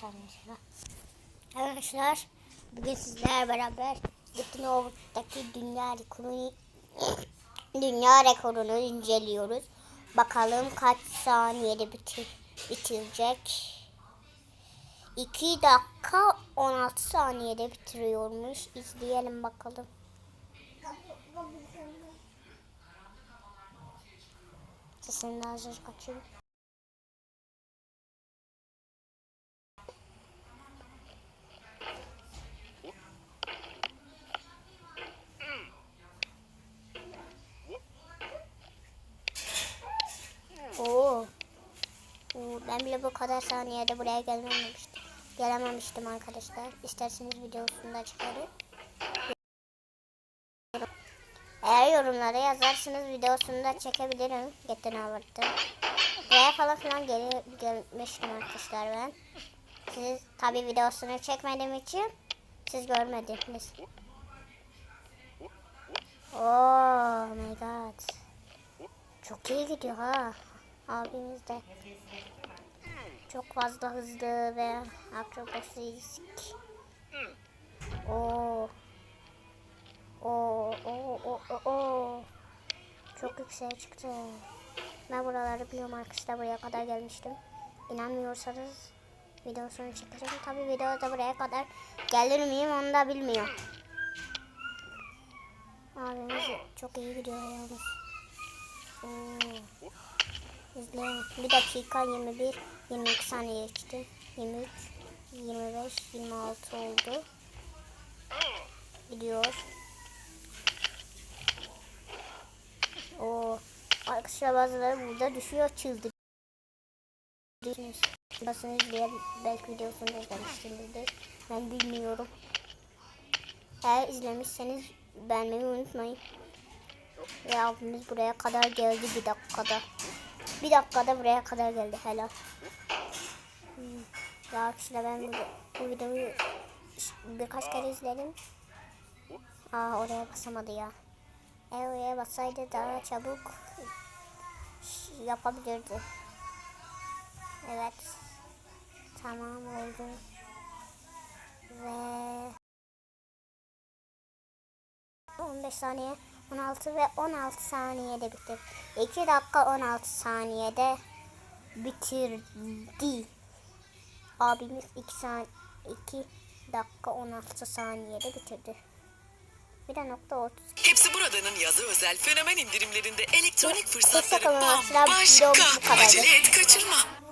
saniye sonra. Arkadaşlar bugün sizlerle beraber Overwatch'taki dünya rekorunu dünya rekorunu inceliyoruz. Bakalım kaç saniyede bitir, bitirecek. 2 dakika 16 saniyede bitiriyormuş. İzleyelim bakalım. Sesini daha azıcık açayım. Oo. Oo, Ben bile bu kadar saniyede buraya gelmemiştim. Gelememiştim arkadaşlar. İsterseniz videosunu da çıkarayım. Eğer yorumlara yazarsanız videosunu da çekebilirim. Getten avırttım. Buraya falan filan geri gelmiştim arkadaşlar ben. Siz tabi videosunu çekmediğim için siz görmediniz. Oh my god. Çok iyi gidiyor ha. Abimiz de. Çok fazla hızlı ve akrobasik. Oo. Oo, oo, oo, oo, oo. Çok yükseğe çıktı. Ben buraları biliyorum arkadaşlar buraya kadar gelmiştim. İnanmıyorsanız videosunu çekeceğim. Tabi videoda buraya kadar gelir miyim onu da bilmiyorum. Abimiz çok iyi gidiyor yalnız. Oo. İzleyin. Bir dakika 21, 22 saniye geçti. 23, 25, 26 oldu. Gidiyor. O arkadaşlar bazıları burada düşüyor çıldırıyorsunuz. Basını izleyen belki videosunu izlemişsinizdir. Ben bilmiyorum. Eğer izlemişseniz beğenmeyi unutmayın. Ve abimiz buraya kadar geldi bir dakikada. Bir dakikada buraya kadar geldi helal. Hmm. Ya arkadaşlar ben bu, bu videoyu birkaç kere izledim. Aa oraya basamadı ya. Eğer oraya bassaydı daha çabuk yapabilirdi. Evet. Tamam oldu. Ve 15 saniye 16 ve 16 saniyede bitir. 2 dakika 16 saniyede bitirdi. Abimiz 2 saniye 2 dakika 16 saniyede bitirdi. Bir de nokta 30. Hepsi buradanın yazı özel fenomen indirimlerinde elektronik fırsatları bambaşka. Acele et kaçırma.